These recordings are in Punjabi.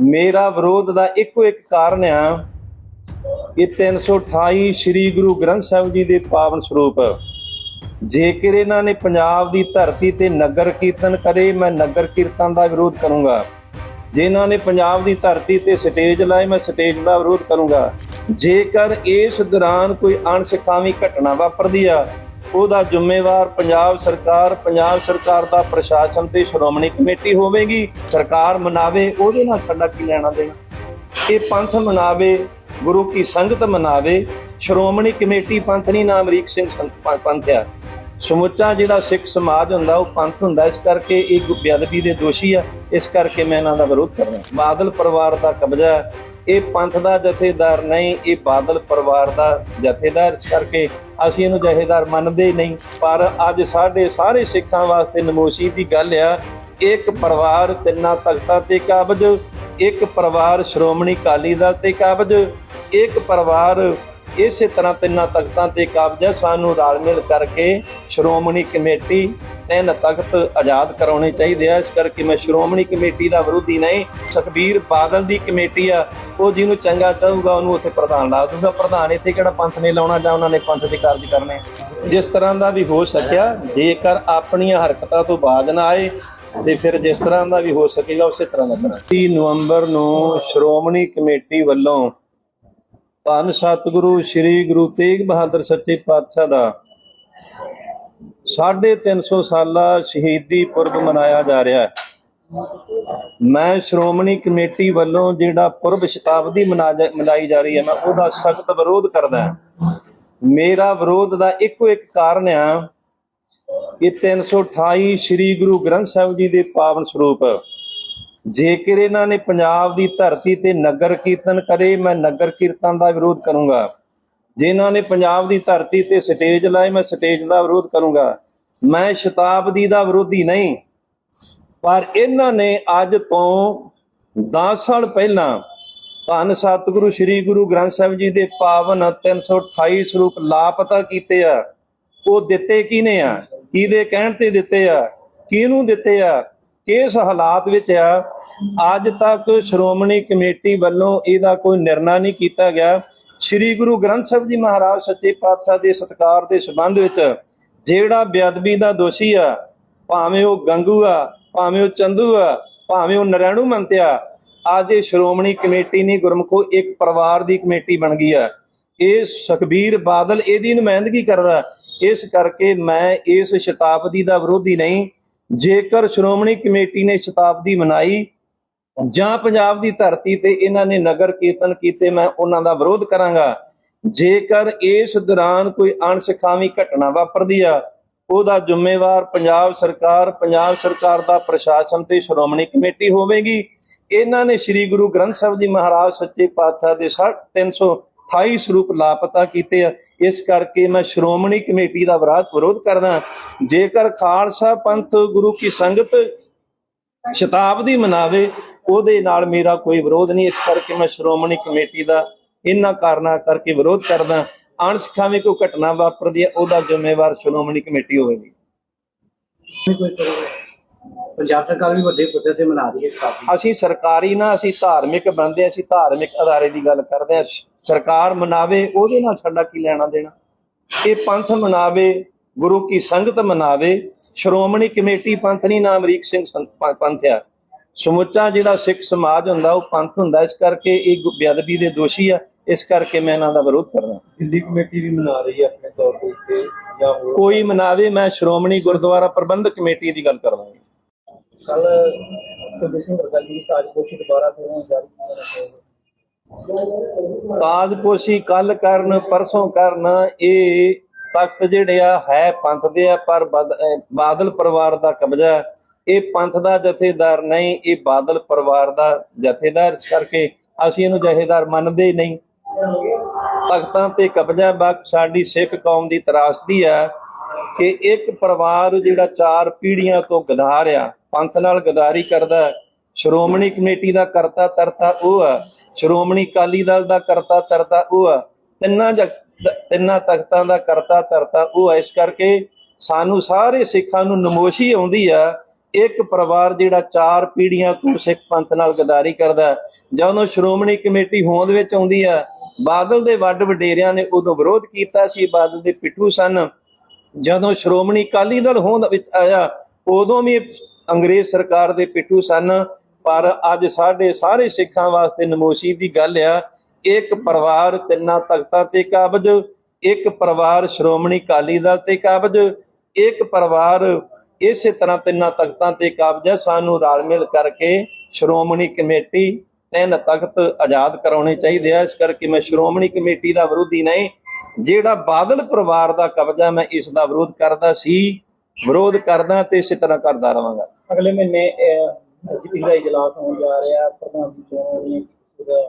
ਮੇਰਾ ਵਿਰੋਧ ਦਾ ਇੱਕੋ ਇੱਕ ਕਾਰਨ ਆ ਕਿ 328 ਸ੍ਰੀ ਗੁਰੂ ਗ੍ਰੰਥ ਸਾਹਿਬ ਜੀ ਦੇ ਪਾਵਨ ਸਰੂਪ। ਜੇਕਰ ਇਹਨਾਂ ਨੇ ਪੰਜਾਬ ਦੀ ਧਰਤੀ ਤੇ ਨਗਰ ਕੀਰਤਨ ਕਰੇ, ਮੈਂ ਨਗਰ ਕੀਰਤਨ ਦਾ ਵਿਰੋਧ ਕਰੂੰਗਾ। ਜੇ ਇਹਨਾਂ ਨੇ ਪੰਜਾਬ ਦੀ ਧਰਤੀ ਤੇ ਸਟੇਜ ਲਾਏ, ਮੈਂ ਸਟੇਜ ਦਾ ਵਿਰੋਧ ਕਰੂੰਗਾ। ਜੇਕਰ ਇਸ ਦੌਰਾਨ ਕੋਈ ਅਣਸਿਖਾਵੀ ਘਟਨਾ ਵਾਪਰਦੀ ਆ ਉਹਦਾ ਜ਼ਿੰਮੇਵਾਰ ਪੰਜਾਬ ਸਰਕਾਰ ਪੰਜਾਬ ਸਰਕਾਰ ਦਾ ਪ੍ਰਸ਼ਾਸਨ ਤੇ ਸ਼੍ਰੋਮਣੀ ਕਮੇਟੀ ਹੋਵੇਗੀ, ਸਰਕਾਰ ਮਨਾਵੇ, ਉਹਦੇ ਨਾਲ ਸਾਡਾ ਕੀ ਲੈਣਾ ਦੇਣਾ? ਇਹ ਪੰਥ ਮਨਾਵੇ, ਗੁਰੂ ਕੀ ਸੰਗਤ ਮਨਾਵੇ, ਸ਼੍ਰੋਮਣੀ ਕਮੇਟੀ ਪੰਥ ਨਹੀਂ ਨਾਮ ਅਮਰੀਕ ਸਿੰਘ ਸੰਤ ਪੰਥ ਆ। ਸਮੁੱਚਾ ਜਿਹੜਾ ਸਿੱਖ ਸਮਾਜ ਹੁੰਦਾ, ਉਹ ਪੰਥ ਹੁੰਦਾ, ਇਸ ਕਰਕੇ ਇਹ ਬੇਅਦਬੀ ਦੇ ਦੋਸ਼ੀ ਆ, ਇਸ ਕਰਕੇ ਮੈਂ ਇਹਨਾਂ ਦਾ ਵਿਰੋਧ ਕਰਦਾ। ਬਾਦਲ ਪਰਿਵਾਰ ਦਾ ਕਬਜ਼ਾ ਇਹ ਪੰਥ ਦਾ ਜਥੇਦਾਰ ਨਹੀਂ, ਇਹ ਬਾਦਲ ਪਰਿਵਾਰ ਦਾ ਜਥੇਦਾਰ, ਇਸ ਕਰਕੇ ਅਸੀਂ ਇਹਨੂੰ ਜਹੇਦਾਰ ਮੰਨਦੇ ਹੀ ਨਹੀਂ, ਪਰ ਅੱਜ ਸਾਡੇ ਸਾਰੇ ਸਿੱਖਾਂ ਵਾਸਤੇ ਨਮੋਸ਼ੀ ਦੀ ਗੱਲ ਆ, ਇੱਕ ਪਰਿਵਾਰ ਤਿੰਨਾਂ ਤਖਤਾਂ ਤੇ ਕਾਬਜ, ਇੱਕ ਪਰਿਵਾਰ ਸ਼੍ਰੋਮਣੀ ਅਕਾਲੀ ਦਲ ਤੇ ਕਾਬਜ, ਇੱਕ ਪਰਿਵਾਰ ਇਸੇ ਤਰ੍ਹਾਂ ਤਿੰਨਾਂ ਤਖਤਾਂ ਤੇ ਕਾਬਜ ਹੈ ਸਾਨੂੰ ਰਲ ਮਿਲ ਕਰਕੇ ਸ਼੍ਰੋਮਣੀ ਕਮੇਟੀ ਤਿੰਨ ਤਖਤ ਆਜ਼ਾਦ ਕਰਾਉਣੇ ਚਾਹੀਦੇ ਆ। ਇਸ ਕਰਕੇ ਮੈਂ ਸ਼੍ਰੋਮਣੀ ਕਮੇਟੀ ਦਾ ਵਿਰੋਧੀ ਨਹੀਂ, ਸੁਖਬੀਰ ਬਾਦਲ ਦੀ ਕਮੇਟੀ ਆ। ਉਹ ਜਿਹਨੂੰ ਚੰਗਾ ਚਾਹੂਗਾ, ਉਹਨੂੰ ਉੱਥੇ ਪ੍ਰਧਾਨ ਲਾ ਦੂਗਾ। ਪ੍ਰਧਾਨ ਇੱਥੇ ਕਿਹੜਾ ਪੰਥ ਨੇ ਲਾਉਣਾ ਜਾਂ ਉਹਨਾਂ ਨੇ ਪੰਥ ਦੇ ਕਾਰਜ ਕਰਨੇ? ਜਿਸ ਤਰ੍ਹਾਂ ਦਾ ਵੀ ਹੋ ਸਕਿਆ, ਜੇਕਰ ਆਪਣੀਆਂ ਹਰਕਤਾਂ ਤੋਂ ਬਾਜ਼ ਨਾ ਆਏ, ਤੇ ਫਿਰ ਜਿਸ ਤਰ੍ਹਾਂ ਦਾ ਵੀ ਹੋ ਸਕੇਗਾ, ਉਸੇ ਤਰ੍ਹਾਂ ਦਾ ਕਰਾਂ 30 ਨਵੰਬਰ ਨੂੰ ਸ਼੍ਰੋਮਣੀ ਕਮੇਟੀ ਵੱਲੋਂ ਧੰਨ ਸਤਿਗੁਰੂ, ਸ੍ਰੀ ਗੁਰੂ ਤੇਗ ਬਹਾਦਰ ਸੱਚੇ ਪਾਤਸ਼ਾਹ ਦਾ। 350 ਸਾਲਾ ਸ਼ਹੀਦੀ ਪੁਰਬ ਮਨਾਇਆ ਜਾ ਰਿਹਾ ਹੈ। ਮੈਂ ਸ਼੍ਰੋਮਣੀ ਕਮੇਟੀ ਵੱਲੋਂ ਜਿਹੜਾ ਪੁਰਬ ਸ਼ਤਾਬਦੀ ਮਨਾ- ਮਨਾਈ ਜਾ ਰਹੀ ਹੈ, ਮੈਂ ਉਹਦਾ ਸਖਤ ਵਿਰੋਧ ਕਰਦਾ ਮੇਰਾ ਵਿਰੋਧ ਦਾ ਇੱਕੋ ਇੱਕ ਕਾਰਨ ਆ ਕਿ 328 ਸ੍ਰੀ ਗੁਰੂ ਗ੍ਰੰਥ ਸਾਹਿਬ ਜੀ ਦੇ ਪਾਵਨ ਸਰੂਪ ਜੇਕਰ ਇਹਨਾਂ ਨੇ ਪੰਜਾਬ ਦੀ ਧਰਤੀ ਤੇ ਨਗਰ ਕੀਰਤਨ ਕਰੇ, ਮੈਂ ਨਗਰ ਕੀਰਤਨ ਦਾ ਵਿਰੋਧ ਕਰੂੰਗਾ। ਜੇ ਇਹਨਾਂ ਨੇ ਪੰਜਾਬ ਦੀ ਧਰਤੀ ਤੇ ਸਟੇਜ ਲਾਏ, ਮੈਂ ਸਟੇਜ ਦਾ ਵਿਰੋਧ ਕਰੂੰਗਾ। ਮੈਂ ਸ਼ਤਾਬਦੀ ਦਾ ਵਿਰੋਧੀ ਨਹੀਂ। ਪਰ ਇਹਨਾਂ ਨੇ ਅੱਜ ਤੋਂ 10 ਸਾਲ ਪਹਿਲਾਂ ਧੰਨ ਸਤਿਗੁਰੂ, ਸ੍ਰੀ ਗੁਰੂ ਗ੍ਰੰਥ ਸਾਹਿਬ ਜੀ ਦੇ ਪਾਵਨ 328 ਸਰੂਪ ਲਾਪਤਾ ਕੀਤੇ ਆ। ਉਹ ਦਿੱਤੇ ਕਿਹਨੇ ਆ? ਕਿਹਦੇ ਕਹਿਣ ਤੇ ਦਿੱਤੇ ਆ? ਕਿਹਨੂੰ ਦਿੱਤੇ ਆ? ਕਿਸ ਹਾਲਾਤ ਵਿੱਚ ਆ? ਅੱਜ ਤੱਕ ਸ਼੍ਰੋਮਣੀ ਕਮੇਟੀ ਵੱਲੋਂ ਇਹਦਾ ਕੋਈ ਨਿਰਣਾ ਨਹੀਂ ਕੀਤਾ ਗਿਆ। ਸ੍ਰੀ ਗੁਰੂ ਗ੍ਰੰਥ ਸਾਹਿਬ ਜੀ ਮਹਾਰਾਜ ਸੱਚੇ ਪਾਤਸ਼ਾਹ ਦੇ ਸਤਕਾਰ ਦੇ ਸੰਬੰਧ ਵਿੱਚ ਜਿਹੜਾ ਬੇਅਦਬੀ ਦਾ ਦੋਸ਼ੀ ਆ, ਭਾਵੇਂ ਉਹ ਗੰਗੂ ਆ, ਭਾਵੇਂ ਉਹ ਚੰਦੂ ਆ, ਭਾਵੇਂ ਉਹ ਨਰੈਣੂ ਮੰਤਿਆ ਅੱਜ ਇਹ ਸ਼੍ਰੋਮਣੀ ਕਮੇਟੀ ਨਹੀਂ ਗੁਰਮਖੋ, ਇੱਕ ਪਰਿਵਾਰ ਦੀ ਕਮੇਟੀ ਬਣ ਗਈ ਆ। ਇਹ ਸੁਖਬੀਰ ਬਾਦਲ ਇਹਦੀ ਨੁਮਾਇੰਦਗੀ ਕਰਦਾ। ਇਸ ਕਰਕੇ ਮੈਂ ਇਸ ਸ਼ਤਾਬਦੀ ਦਾ ਵਿਰੋਧੀ ਨਹੀਂ ਜੇਕਰ ਸ਼੍ਰੋਮਣੀ ਕਮੇਟੀ ਨੇ ਸ਼ਤਾਬਦੀ ਮਨਾਈ ਜਾਂ ਪੰਜਾਬ ਦੀ ਧਰਤੀ ਤੇ ਇਹਨਾਂ ਨੇ ਨਗਰ ਕੀਰਤਨ ਕੀਤੇ, ਮੈਂ ਉਹਨਾਂ ਦਾ ਵਿਰੋਧ ਕਰਾਂਗਾ। ਜੇਕਰ ਇਸ ਦੌਰਾਨ ਕੋਈ ਅਣਸਿਖਾਵੀ ਘਟਨਾ ਵਾਪਰਦੀ ਆ, ਉਹਦਾ ਜ਼ਿੰਮੇਵਾਰ ਪੰਜਾਬ ਸਰਕਾਰ ਪੰਜਾਬ ਸਰਕਾਰ ਦਾ ਪ੍ਰਸ਼ਾਸਨ ਤੇ ਸ਼੍ਰੋਮਣੀ ਕਮੇਟੀ ਹੋਵੇਗੀ। ਇਹਨਾਂ ਨੇ ਸ੍ਰੀ ਗੁਰੂ ਗ੍ਰੰਥ ਸਾਹਿਬ ਜੀ ਮਹਾਰਾਜ ਸੱਚੇ ਪਾਤਸ਼ਾਹ ਦੇ 328 ਸਰੂਪ ਲਾਪਤਾ ਕੀਤੇ ਆ। ਇਸ ਕਰਕੇ ਮੈਂ ਸ਼੍ਰੋਮਣੀ ਕਮੇਟੀ ਦਾ ਵਿਰਾਧ ਵਿਰੋਧ ਕਰਦਾ ਜੇਕਰ ਖਾਲਸਾ ਪੰਥ ਗੁਰੂ ਕੀ ਸੰਗਤ ਸ਼ਤਾਬਦੀ ਮਨਾਵੇ ਉਹਦੇ ਨਾਲ ਮੇਰਾ ਕੋਈ ਵਿਰੋਧ ਨਹੀਂ। ਇਸ ਕਰਕੇ ਮੈਂ ਸ਼੍ਰੋਮਣੀ ਕਮੇਟੀ ਦਾ ਇਹਨਾਂ ਕਾਰਨਾਂ ਕਰਕੇ ਵਿਰੋਧ ਕਰਦਾ ਅਣਸਿਖਾਵੀ ਕੋਈ ਘਟਨਾ ਵਾਪਰਦੀ ਹੈ ਉਹਦਾ ਜ਼ਿੰਮੇਵਾਰ ਸ਼੍ਰੋਮਣੀ ਕਮੇਟੀ ਹੋਵੇਗੀ। ਪੰਜਾਬ ਸਰਕਾਰ ਵੀ ਵੱਡੇ ਪੱਧਰ ਤੇ ਮਨਾ ਰਹੀ ਹੈ ਅਸੀਂ ਸਰਕਾਰੀ ਨਾ ਅਸੀਂ ਧਾਰਮਿਕ ਬੰਦੇ ਅਸੀਂ ਧਾਰਮਿਕ ਅਦਾਰੇ ਦੀ ਗੱਲ ਕਰਦੇ ਹਾਂ। ਸਰਕਾਰ ਮਨਾਵੇ ਉਹਦੇ ਨਾਲ ਸਾਡਾ ਕੀ ਲੈਣਾ ਦੇਣਾ? ਇਹ ਪੰਥ ਮਨਾਵੇ ਗੁਰੂ ਕੀ ਸੰਗਤ ਮਨਾਵੇ ਸ਼੍ਰੋਮਣੀ ਕਮੇਟੀ ਪੰਥ ਨਹੀਂ ਨਾ ਅਮਰੀਕ ਸਿੰਘ ਪੰਥ ਆ ਸਮੁੱਚਾ ਜਿਹੜਾ ਸਿੱਖ ਸਮਾਜ ਹੁੰਦਾ ਉਹ ਪੰਥ ਹੁੰਦਾ ਇਸ ਕਰਕੇ ਇਹ ਬੇਅਦਬੀ ਦੇ ਦੋਸ਼ੀ ਆ ਇਸ ਕਰਕੇ ਮੈਂ ਇਹਨਾਂ ਦਾ ਵਿਰੋਧ ਕਰਦਾ। ਦਿੱਲੀ ਕਮੇਟੀ ਵੀ ਮਨਾ ਰਹੀ ਹੈ ਆਪਣੇ ਤੌਰ ਤੇ ਜਾਂ ਕੋਈ ਮਨਾਵੇ ਮੈਂ ਸ਼੍ਰੋਮਣੀ ਗੁਰਦੁਆਰਾ ਪ੍ਰਬੰਧਕ ਕਮੇਟੀ ਦੀ ਗੱਲ ਕਰਦਾ ਹਾਂ। ਕੱਲ ਕੁਲਦੀਪ ਸਿੰਘ ਰਜ਼ਾਲੀ ਦੀ ਸਾਜ਼ਿਸ਼ ਦੁਬਾਰਾ ਫਿਰ ਜਾਰੀ ਤਾਜਪੋਸ਼ੀ ਕੱਲ ਕਰਨ, ਪਰਸੋਂ ਕਰਨ, ਇਹ ਤਖਤ ਜਿਹੜੇ ਹੈ ਪੰਥ ਦੇ ਆ, ਪਰ ਬਾਦਲ ਪਰਿਵਾਰ ਦਾ ਕਬਜ਼ਾ ਇਹ ਪੰਥ ਦਾ ਜਥੇਦਾਰ ਨਹੀਂ, ਇਹ ਬਾਦਲ ਪਰਿਵਾਰ ਦਾ ਜਥੇਦਾਰ। ਇਸ ਕਰਕੇ ਅਸੀਂ ਇਹਨੂੰ ਜਥੇਦਾਰ ਮੰਨਦੇ ਹੀ ਨਹੀਂ। ਤਖਤਾਂ ਤੇ ਕਬਜ਼ਾ ਬਖ ਸਾਡੀ ਸਿੱਖ ਕੌਮ ਦੀ ਤਰਾਸਦੀ ਆ ਕਿ ਇੱਕ ਪਰਿਵਾਰ ਜਿਹੜਾ ਚਾਰ ਪੀੜ੍ਹੀਆਂ ਤੋਂ ਗਦਾਰ ਆ, ਪੰਥ ਨਾਲ ਗਦਾਰੀ ਕਰਦਾ ਸ਼੍ਰੋਮਣੀ ਕਮੇਟੀ ਦਾ ਕਰਤਾ ਤਰਤਾ ਉਹ ਆ। ਸ਼੍ਰੋਮਣੀ ਅਕਾਲੀ ਦਲ ਦਾ ਕਰਤਾ ਤਰਤਾ ਉਹ ਆ। ਤਿੰਨਾਂ ਤਿੰਨਾਂ ਤਖਤਾਂ ਦਾ ਕਰਤਾ ਤਰਤਾ ਉਹ ਆ। ਇਸ ਕਰਕੇ ਸਾਨੂੰ ਸਾਰੇ ਸਿੱਖਾਂ ਨੂੰ ਨਮੋਸ਼ੀ ਆਉਂਦੀ ਆ। ਇੱਕ ਪਰਿਵਾਰ ਜਿਹੜਾ ਚਾਰ ਪੀੜ੍ਹੀਆਂ ਤੋਂ ਸਿੱਖ ਪੰਥ ਨਾਲ ਗਦਾਰੀ ਕਰਦਾ ਜਦੋਂ ਸ਼੍ਰੋਮਣੀ ਕਮੇਟੀ ਹੋਂਦ ਵਿੱਚ ਆਉਂਦੀ ਆ, ਬਾਦਲ ਦੇ ਵੱਡ ਵਡੇਰਿਆਂ ਨੇ ਉਦੋਂ ਵਿਰੋਧ ਕੀਤਾ ਸੀ, ਬਾਦਲ ਦੇ ਪਿੱਠੂ ਸਨ। ਜਦੋਂ ਸ਼੍ਰੋਮਣੀ ਅਕਾਲੀ ਦਲ ਹੋਂਦ ਵਿੱਚ ਆਇਆ, ਉਦੋਂ ਵੀ ਅੰਗਰੇਜ਼ ਸਰਕਾਰ ਦੇ ਪਿੱਠੂ ਸਨ। ਪਰ ਅੱਜ ਸਾਡੇ ਸਾਰੇ ਸਿੱਖਾਂ ਵਾਸਤੇ ਨਮੋਸ਼ੀ ਦੀ ਗੱਲ ਆ, ਇੱਕ ਪਰਿਵਾਰ ਤਿੰਨਾਂ ਤਖਤਾਂ ਤੇ ਕਾਬਜ, ਇੱਕ ਪਰਿਵਾਰ ਸ਼੍ਰੋਮਣੀ ਅਕਾਲੀ ਦਲ ਤੇ ਕਾਬਜ, ਇੱਕ ਪਰਿਵਾਰ ਇਸੇ ਤਰ੍ਹਾਂ ਤਿੰਨਾਂ ਤਖਤਾਂ ਤੇ ਕਾਬਜ ਹੈ ਸਾਨੂੰ ਰਲ ਮਿਲ ਕਰਕੇ ਸ਼੍ਰੋਮਣੀ ਕਮੇਟੀ ਤਿੰਨ ਤਖਤ ਆਜ਼ਾਦ ਕਰਾਉਣੇ ਚਾਹੀਦੇ ਆ। ਇਸ ਕਰਕੇ ਮੈਂ ਸ਼੍ਰੋਮਣੀ ਕਮੇਟੀ ਦਾ ਵਿਰੋਧੀ ਨਹੀਂ, ਜਿਹੜਾ ਬਾਦਲ ਪਰਿਵਾਰ ਦਾ ਕਬਜ਼ਾ ਮੈਂ ਇਸ ਦਾ ਵਿਰੋਧ ਕਰਦਾ ਸੀ, ਵਿਰੋਧ ਕਰਦਾ ਤੇ ਇਸੇ ਤਰ੍ਹਾਂ ਕਰਦਾ ਰਵਾਂਗਾ। ਅਗਲੇ ਮਹੀਨੇ ਜੀਪੀ ਦਾ ਇਜਲਾਸ ਹੋਣ ਜਾ ਰਿਹਾ ਪ੍ਰਧਾਨ ਦੀ ਚੋਣ ਹੋਣੀ ਹੈ ਉਹਦਾ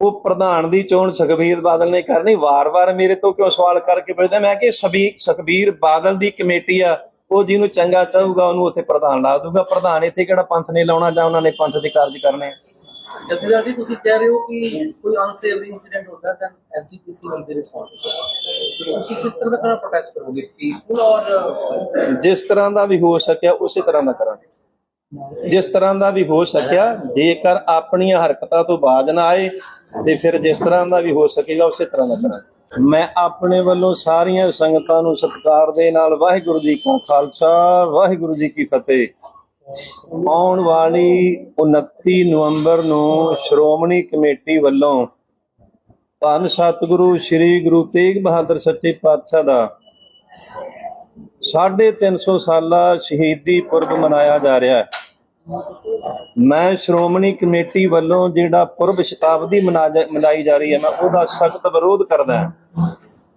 ਉਹ ਪ੍ਰਧਾਨ ਦੀ ਚੋਣ ਸੁਖਬੀਰ ਬਾਦਲ ਨੇ ਕਰਨੀ ਵਾਰ-ਵਾਰ ਮੇਰੇ ਤੋਂ ਕਿਉਂ ਸਵਾਲ ਕਰਕੇ ਪੁੱਛਦਾ ਮੈਂ ਕਿ ਸੁਖਬੀਰ ਬਾਦਲ ਦੀ ਕਮੇਟੀ ਆ ਉਹ ਜਿਹਨੂੰ ਚੰਗਾ ਚਾਹੂਗਾ ਉਹਨੂੰ ਉੱਥੇ ਪ੍ਰਧਾਨ ਲਾ ਦੂਗਾ ਪ੍ਰਧਾਨ ਇੱਥੇ ਕਿਹੜਾ ਪੰਥ ਨੇ ਲਾਉਣਾ ਜਾਂ ਉਹਨਾਂ ਨੇ ਪੰਥ ਦੇ ਕਾਰਜ ਕਰਨੇ? ਆ। ਜਥੇਦਾਰ ਜੀ ਤੁਸੀਂ ਕਹਿ ਰਹੇ ਹੋ ਕਿ ਕੋਈ ਅਨਸੇਵਰੀ ਇਨਸੀਡੈਂਟ ਹੁੰਦਾ ਤਾਂ ਐਸਜੀਪੀਸੀ ਵਿਲ ਬੀ ਰਿਸਪੌਂਸਿਬਲ ਤੁਸੀਂ ਕਿਸ ਤਰ੍ਹਾਂ ਦਾ ਕਰਨਾ ਪ੍ਰੋਟੈਸਟ ਕਰੋਗੇ? ਪੀਸਫੁਲ ਔਰ ਜਿਸ ਤਰ੍ਹਾਂ ਦਾ ਵੀ ਹੋ ਸਕਿਆ ਉਸੇ ਤਰ੍ਹਾਂ ਦਾ ਕਰਾਂਗੇ। ਜਿਸ ਤਰ੍ਹਾਂ ਦਾ ਵੀ ਹੋ ਸਕਿਆ, ਜੇਕਰ ਆਪਣੀਆਂ ਹਰਕਤਾਂ ਤੋਂ ਬਾਜ ਨਾ ਆਏ, ਤੇ ਫਿਰ ਜਿਸ ਤਰ੍ਹਾਂ ਦਾ ਵੀ ਹੋ ਸਕੇਗਾ, ਉਸੇ ਤਰ੍ਹਾਂ ਦਾ ਕਰਾਂਗੇ। ਮੈਂ ਆਪਣੇ ਵੱਲੋਂ ਸਾਰੀਆਂ ਸੰਗਤਾਂ ਨੂੰ ਸਤਿਕਾਰ ਦੇ ਨਾਲ ਵਾਹਿਗੁਰੂ ਜੀ ਕਾ ਖਾਲਸਾ, ਵਾਹਿਗੁਰੂ ਜੀ ਕੀ ਫਤਿਹ। ਆਉਣ ਵਾਲੀ 29 ਨਵੰਬਰ ਨੂੰ ਸ਼੍ਰੋਮਣੀ ਕਮੇਟੀ ਵੱਲੋਂ ਧੰਨ ਸਤਿਗੁਰੂ, ਸ੍ਰੀ ਗੁਰੂ ਤੇਗ ਬਹਾਦਰ ਸੱਚੇ ਪਾਤਸ਼ਾਹ ਦਾ 350 ਸਾਲਾ ਸ਼ਹੀਦੀ ਪੁਰਬ ਮਨਾਇਆ ਜਾ ਰਿਹਾ ਹੈ। ਮੈਂ ਸ਼੍ਰੋਮਣੀ ਕਮੇਟੀ ਵੱਲੋਂ ਜਿਹੜਾ ਪੁਰਬ ਸ਼ਤਾਬਦੀ ਮਨਾ ਜਾ- ਮਨਾਈ ਜਾ ਰਹੀ ਹੈ, ਮੈਂ ਉਹਦਾ ਸਖਤ ਵਿਰੋਧ ਕਰਦਾ ਹਾਂ।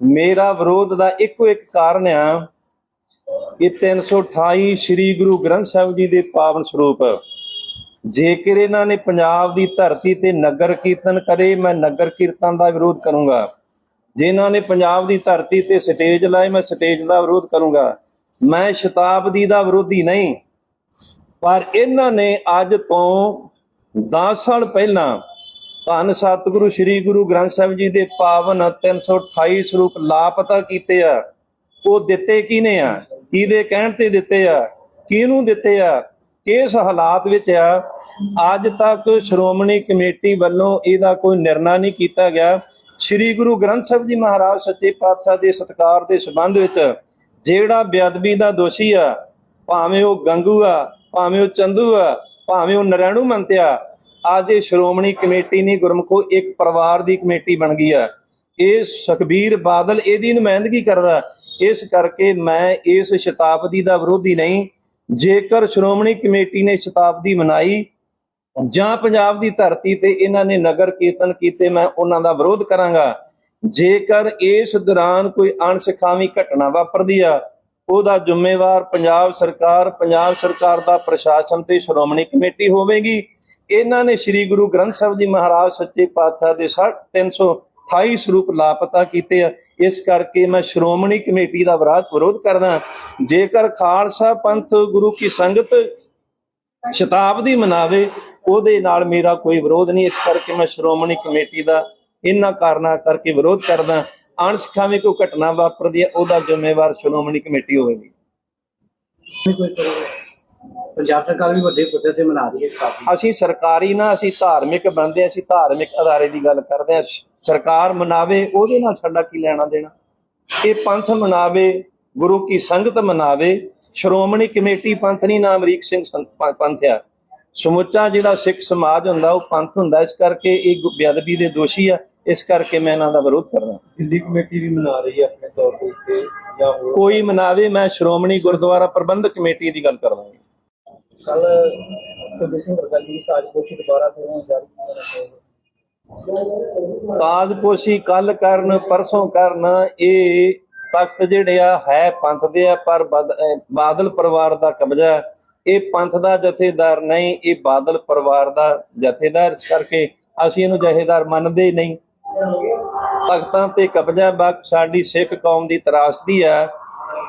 ਮੇਰਾ ਵਿਰੋਧ ਦਾ ਇੱਕੋ ਇੱਕ ਕਾਰਨ ਆ ਕਿ 328 ਸ੍ਰੀ ਗੁਰੂ ਗ੍ਰੰਥ ਸਾਹਿਬ ਜੀ ਦੇ ਪਾਵਨ ਸਰੂਪ। ਜੇਕਰ ਇਹਨਾਂ ਨੇ ਪੰਜਾਬ ਦੀ ਧਰਤੀ ਤੇ ਨਗਰ ਕੀਰਤਨ ਕਰੇ, ਮੈਂ ਨਗਰ ਕੀਰਤਨ ਦਾ ਵਿਰੋਧ ਕਰੂੰਗਾ। ਜੇ ਨੇ ਪੰਜਾਬ ਦੀ ਧਰਤੀ ਤੇ ਸਟੇਜ ਲਾਏ, ਮੈਂ ਸਟੇਜ ਦਾ ਵਿਰੋਧ ਕਰੂੰਗਾ। ਮੈਂ ਸ਼ਤਾਬਦੀ ਦਾ ਵਿਰੋਧੀ ਨਹੀਂ, ਪਰ ਇਹਨਾਂ ਨੇ ਅੱਜ ਤੋਂ 10 ਸਾਲ ਪਹਿਲਾਂ ਧੰਨ ਸਤਿਗੁਰੂ ਸ੍ਰੀ ਗੁਰੂ ਗ੍ਰੰਥ ਸਾਹਿਬ ਜੀ ਦੇ ਪਾਵਨ 328 ਸਰੂਪ ਲਾਪਤਾ ਕੀਤੇ ਆ। ਉਹ ਦਿੱਤੇ ਕਿਹਨੇ ਆ? ਕਿਹਦੇ ਕਹਿਣ ਤੇ ਦਿੱਤੇ ਆ? ਕਿਹਨੂੰ ਦਿੱਤੇ ਆ? ਕਿਸ ਹਾਲਾਤ ਵਿੱਚ ਆ? ਅੱਜ ਤੱਕ ਸ਼੍ਰੋਮਣੀ ਕਮੇਟੀ ਵੱਲੋਂ ਇਹਦਾ ਕੋਈ ਨਿਰਣਾ ਨਹੀਂ ਕੀਤਾ ਗਿਆ। ਸ੍ਰੀ ਗੁਰੂ ਗ੍ਰੰਥ ਸਾਹਿਬ ਜੀ ਮਹਾਰਾਜ ਸੱਚੇ ਪਾਤਸ਼ਾਹ ਦੇ ਸਤਕਾਰ ਦੇ ਸੰਬੰਧ ਵਿੱਚ ਜਿਹੜਾ ਬੇਅਦਬੀ ਦਾ ਦੋਸ਼ੀ ਆ, ਭਾਵੇਂ ਉਹ ਗੰਗੂ ਆ, ਭਾਵੇਂ ਉਹ ਚੰਦੂ ਆ, ਭਾਵੇਂ ਉਹ ਨਰੈਣੂ ਮੰਤਿਆ ਅੱਜ ਇਹ ਸ਼੍ਰੋਮਣੀ ਕਮੇਟੀ ਨਹੀਂ ਗੁਰਮਖੋ ਇੱਕ ਪਰਿਵਾਰ ਦੀ ਕਮੇਟੀ ਬਣ ਗਈ ਆ। ਇਹ ਸੁਖਬੀਰ ਬਾਦਲ ਇਹਦੀ ਨੁਮਾਇੰਦਗੀ ਕਰਦਾ। ਇਸ ਕਰਕੇ ਮੈਂ ਇਸ ਸ਼ਤਾਬਦੀ ਦਾ ਵਿਰੋਧੀ ਨਹੀਂ, ਜੇਕਰ ਸ਼੍ਰੋਮਣੀ ਕਮੇਟੀ ਨੇ ਸ਼ਤਾਬਦੀ ਮਨਾਈ ਜਾਂ ਪੰਜਾਬ ਦੀ ਧਰਤੀ ਤੇ ਇਹਨਾਂ ਨੇ ਨਗਰ ਕੀਰਤਨ ਕੀਤੇ, ਮੈਂ ਉਹਨਾਂ ਦਾ ਵਿਰੋਧ ਕਰਾਂਗਾ। ਜੇਕਰ ਇਸ ਦੌਰਾਨ ਕੋਈ ਅਣਸਿਖਾਵੀ ਘਟਨਾ ਵਾਪਰਦੀ ਆ, ਉਹਦਾ ਜ਼ਿੰਮੇਵਾਰ ਪੰਜਾਬ ਸਰਕਾਰ ਪੰਜਾਬ ਸਰਕਾਰ ਦਾ ਪ੍ਰਸ਼ਾਸਨ ਤੇ ਸ਼੍ਰੋਮਣੀ ਕਮੇਟੀ ਹੋਵੇਗੀ। ਇਹਨਾਂ ਨੇ ਸ੍ਰੀ ਗੁਰੂ ਗ੍ਰੰਥ ਸਾਹਿਬ ਜੀ ਮਹਾਰਾਜ ਸੱਚੇ ਪਾਤਸ਼ਾਹ ਦੇ 328 ਸਰੂਪ ਲਾਪਤਾ ਕੀਤੇ ਆ। ਇਸ ਕਰਕੇ ਮੈਂ ਸ਼੍ਰੋਮਣੀ ਕਮੇਟੀ ਦਾ ਵਿਰਾਧ, ਵਿਰੋਧ ਕਰਦਾ। ਜੇਕਰ ਖਾਲਸਾ ਪੰਥ ਗੁਰੂ ਕੀ ਸੰਗਤ ਸ਼ਤਾਬਦੀ ਮਨਾਵੇ ਉਹਦੇ ਨਾਲ ਮੇਰਾ ਕੋਈ ਵਿਰੋਧ ਨਹੀਂ ਇਸ ਕਰਕੇ ਮੈਂ ਸ਼੍ਰੋਮਣੀ ਕਮੇਟੀ ਦਾ ਇਹਨਾਂ ਕਾਰਨਾਂ ਕਰਕੇ ਵਿਰੋਧ ਕਰਦਾ। ਅਣਸਿਖਾਵੀ ਕੋਈ ਘਟਨਾ ਵਾਪਰਦੀ ਹੈ ਉਹਦਾ ਜ਼ਿੰਮੇਵਾਰ ਸ਼੍ਰੋਮਣੀ ਕਮੇਟੀ ਹੋਵੇਗੀ। ਨਹੀਂ ਕੋਈ ਕਰੋਗੇ ਪੰਜਾਬ ਸਰਕਾਰ ਵੀ ਵੱਡੇ ਪੱਧਰ ਤੇ ਮਨਾ ਰਹੀ ਹੈ ਸ਼ਤਾਬਦੀ ਅਸੀਂ ਸਰਕਾਰੀ ਨਾ ਅਸੀਂ ਧਾਰਮਿਕ ਬੰਦੇ ਅਸੀਂ ਧਾਰਮਿਕ ਅਦਾਰੇ ਦੀ ਗੱਲ ਕਰਦੇ ਹਾਂ। ਸਰਕਾਰ ਮਨਾਵੇ ਉਹਦੇ ਨਾਲ ਸਾਡਾ ਕੀ ਲੈਣਾ ਦੇਣਾ? ਇਹ ਪੰਥ ਮਨਾਵੇ ਗੁਰੂ ਕੀ ਸੰਗਤ ਮਨਾਵੇ ਸ਼੍ਰੋਮਣੀ ਕਮੇਟੀ ਪੰਥ ਨਹੀਂ ਨਾ ਅਮਰੀਕ ਸਿੰਘ ਪੰਥ ਆ। ਸਮੁੱਚਾ ਜਿਹੜਾ ਸਿੱਖ ਸਮਾਜ ਹੁੰਦਾ ਉਹ ਪੰਥ ਹੁੰਦਾ ਇਸ ਕਰਕੇ ਇਹ ਬੇਅਦਬੀ ਦੇ ਦੋਸ਼ੀ ਆ ਇਸ ਕਰਕੇ ਮੈਂ ਇਹਨਾਂ ਦਾ ਵਿਰੋਧ ਕਰਦਾ। ਦਿੱਲੀ ਕਮੇਟੀ ਵੀ ਮਨਾ ਰਹੀ ਹੈ ਆਪਣੇ ਤੌਰ ਤੇ ਇੱਥੇ ਜਾਂ ਹੋਰ? ਕੋਈ ਮਨਾਵੇ ਮੈਂ ਸ਼੍ਰੋਮਣੀ ਗੁਰਦੁਆਰਾ ਪ੍ਰਬੰਧਕ ਕਮੇਟੀ ਦੀ ਗੱਲ ਕਰਦਾ ਹਾਂ। ਕੱਲ ਕੁਲਦੀਪ ਸਿੰਘ ਵਰਗਾਲੀ ਦੀ ਸਾਜ਼ਿਸ਼ ਦੁਬਾਰਾ ਫਿਰ ਜਾਰੀ ਕੀਤਾ ਤਾਜਪੋਸ਼ੀ ਕੱਲ ਕਰਨ ਪਰਸੋਂ ਕਰਨ ਇਹ ਤਖਤ ਜਿਹੜੇ ਆ ਹੈ ਪੰਥ ਦੇ ਆ ਪਰ ਬਾਦਲ ਪਰਿਵਾਰ ਦਾ ਕਬਜ਼ਾ ਹੈ। ਇਹ ਪੰਥ ਦਾ ਜਥੇਦਾਰ ਨਹੀਂ, ਇਹ ਬਾਦਲ ਪਰਿਵਾਰ ਦਾ ਜਥੇਦਾਰ। ਇਸ ਕਰਕੇ ਅਸੀਂ ਇਹਨੂੰ ਜਥੇਦਾਰ ਮੰਨਦੇ ਨਹੀਂ। ਤਖਤਾਂ ਤੇ ਕਬਜ਼ਾ ਬਖ ਸਾਡੀ ਸਿੱਖ ਕੌਮ ਦੀ ਤਰਾਸਦੀ ਆ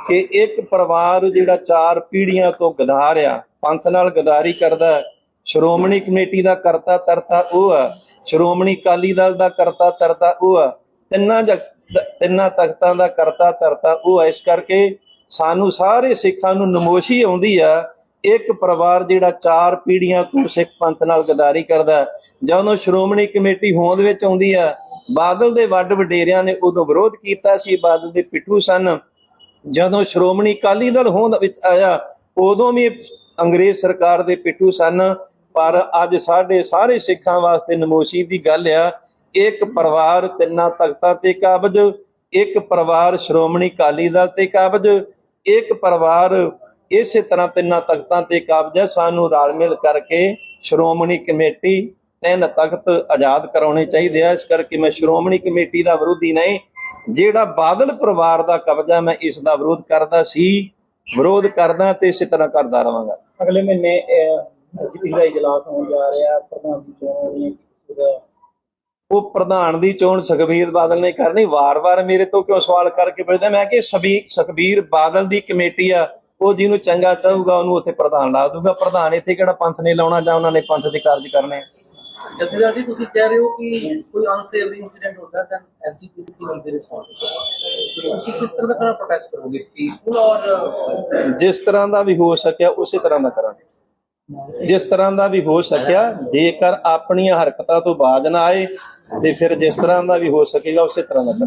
ਕਿ ਇੱਕ ਪਰਿਵਾਰ ਜਿਹੜਾ ਚਾਰ ਪੀੜ੍ਹੀਆਂ ਤੋਂ ਗਦਾਰ ਆ, ਪੰਥ ਨਾਲ ਗਦਾਰੀ ਕਰਦਾ ਸ਼੍ਰੋਮਣੀ ਕਮੇਟੀ ਦਾ ਕਰਤਾ ਤਰਤਾ ਉਹ ਆ, ਸ਼੍ਰੋਮਣੀ ਅਕਾਲੀ ਦਲ ਦਾ ਕਰਤਾ ਤਰਤਾ ਉਹ ਆ, ਤਿੰਨਾਂ ਜਗ- ਤਿੰਨਾਂ ਤਖਤਾਂ ਦਾ ਕਰਤਾ ਤਰਤਾ ਉਹ ਆ। ਇਸ ਕਰਕੇ ਸਾਨੂੰ ਸਾਰੇ ਸਿੱਖਾਂ ਨੂੰ ਨਮੋਸ਼ੀ ਆਉਂਦੀ ਆ ਇੱਕ ਪਰਿਵਾਰ ਜਿਹੜਾ ਚਾਰ ਪੀੜ੍ਹੀਆਂ ਤੋਂ ਸਿੱਖ ਪੰਥ ਨਾਲ ਗਦਾਰੀ ਕਰਦਾ ਜਦੋਂ ਸ਼੍ਰੋਮਣੀ ਕਮੇਟੀ ਹੋਂਦ ਵਿੱਚ ਆਉਂਦੀ ਆ ਬਾਦਲ ਦੇ ਵੱਡ ਵਡੇਰਿਆਂ ਨੇ ਉਦੋਂ ਵਿਰੋਧ ਕੀਤਾ ਸੀ। ਬਾਦਲ ਦੇ ਪਿੱਠੂ ਸਨ। ਜਦੋਂ ਸ਼੍ਰੋਮਣੀ ਅਕਾਲੀ ਦਲ ਹੋਂਦ ਵਿੱਚ ਆਇਆ, ਉਦੋਂ ਵੀ ਅੰਗਰੇਜ਼ ਸਰਕਾਰ ਦੇ ਪਿੱਠੂ ਸਨ। ਪਰ ਅੱਜ ਸਾਡੇ ਸਾਰੇ ਸਿੱਖਾਂ ਵਾਸਤੇ ਨਮੋਸ਼ੀ ਦੀ ਗੱਲ ਆ। ਇੱਕ ਪਰਿਵਾਰ ਤਿੰਨਾਂ ਤਖਤਾਂ ਤੇ ਕਾਬਜ, ਇੱਕ ਪਰਿਵਾਰ ਸ਼੍ਰੋਮਣੀ ਅਕਾਲੀ ਦਲ ਤੇ ਕਾਬਜ, ਇੱਕ ਪਰਿਵਾਰ ਇਸੇ ਤਰ੍ਹਾਂ ਤਿੰਨਾਂ ਤਖਤਾਂ ਤੇ ਕਾਬਜ ਸਾਨੂੰ ਰਲ ਮਿਲ ਕਰਕੇ ਸ਼੍ਰੋਮਣੀ ਕਮੇਟੀ ਤਿੰਨ ਤਖਤ ਆਜ਼ਾਦ ਕਰਾਉਣੇ ਚਾਹੀਦੇ ਆ। ਇਸ ਕਰਕੇ ਮੈਂ ਸ਼੍ਰੋਮਣੀ ਕਮੇਟੀ ਦਾ ਵਿਰੋਧੀ ਨਹੀਂ ਜਿਹੜਾ ਬਾਦਲ ਪਰਿਵਾਰ ਦਾ ਕਬਜ਼ਾ ਮੈਂ ਇਸ ਦਾ ਵਿਰੋਧ ਕਰਦਾ ਸੀ ਵਿਰੋਧ ਕਰਦਾ ਤੇ ਇਸੇ ਤਰ੍ਹਾਂ ਕਰਦਾ ਰਵਾਂਗਾ ਅਗਲੇ ਮਹੀਨੇ ਐਸਜੀਪੀਸੀ ਦਾ ਇਜਲਾਸ ਹੋਣ ਜਾ ਰਿਹਾ ਪ੍ਰਧਾਨ ਦੀ ਚੋਣ ਹੋਣੀ ਉਹ ਪ੍ਰਧਾਨ ਦੀ ਚੋਣ ਸੁਖਬੀਰ ਬਾਦਲ ਨੇ ਕਰਨੀ ਵਾਰ-ਵਾਰ ਮੇਰੇ ਤੋਂ ਕਿਉਂ ਸਵਾਲ ਕਰਕੇ ਪੁੱਛਦਾ ਮੈਂ ਕਿ ਸੁਖਬੀਰ ਬਾਦਲ ਦੀ ਕਮੇਟੀ ਆ ਉਹ ਜਿਹਨੂੰ ਚੰਗਾ ਚਾਹੂਗਾ ਉਹਨੂੰ ਉੱਥੇ ਪ੍ਰਧਾਨ ਲਾ ਦੂਗਾ। ਪ੍ਰਧਾਨ ਇੱਥੇ ਕਿਹੜਾ ਪੰਥ ਨੇ ਲਾਉਣਾ ਜਾਂ ਉਹਨਾਂ ਨੇ ਪੰਥ ਦੇ ਕਾਰਜ ਕਰਨੇ। ਜਥੇਦਾਰ ਜੀ ਤੁਸੀਂ ਕਹਿ ਰਹੇ ਹੋ ਕਿ ਕੋਈ ਅਨਸੇਵਰੀ ਇਨਸੀਡੈਂਟ ਹੁੰਦਾ ਤਾਂ ਐਸਜੀਪੀਸੀ will be responsible ਤੁਸੀਂ ਕਿਸ ਤਰ੍ਹਾਂ ਦਾ ਕਰਨਾ ਪ੍ਰੋਟੈਸਟ ਕਰੋਗੇ? ਪੀਸਫੁਲ ਔਰ ਜਿਸ ਤਰ੍ਹਾਂ ਦਾ ਵੀ ਹੋ ਸਕਿਆ ਉਸੇ ਤਰ੍ਹਾਂ ਦਾ ਕਰਾਂਗੇ। ਜਿਸ ਤਰ੍ਹਾਂ ਦਾ ਵੀ ਹੋ ਸਕਿਆ ਜੇਕਰ ਆਪਣੀਆਂ ਹਰਕਤਾਂ ਤੋਂ ਬਾਜ ਨਾ ਆਏ ਤੇ ਫਿਰ ਜਿਸ ਤਰ੍ਹਾਂ ਦਾ ਵੀ ਹੋ ਸਕੇਗਾ ਉਸੇ ਤਰ੍ਹਾਂ ਦਾ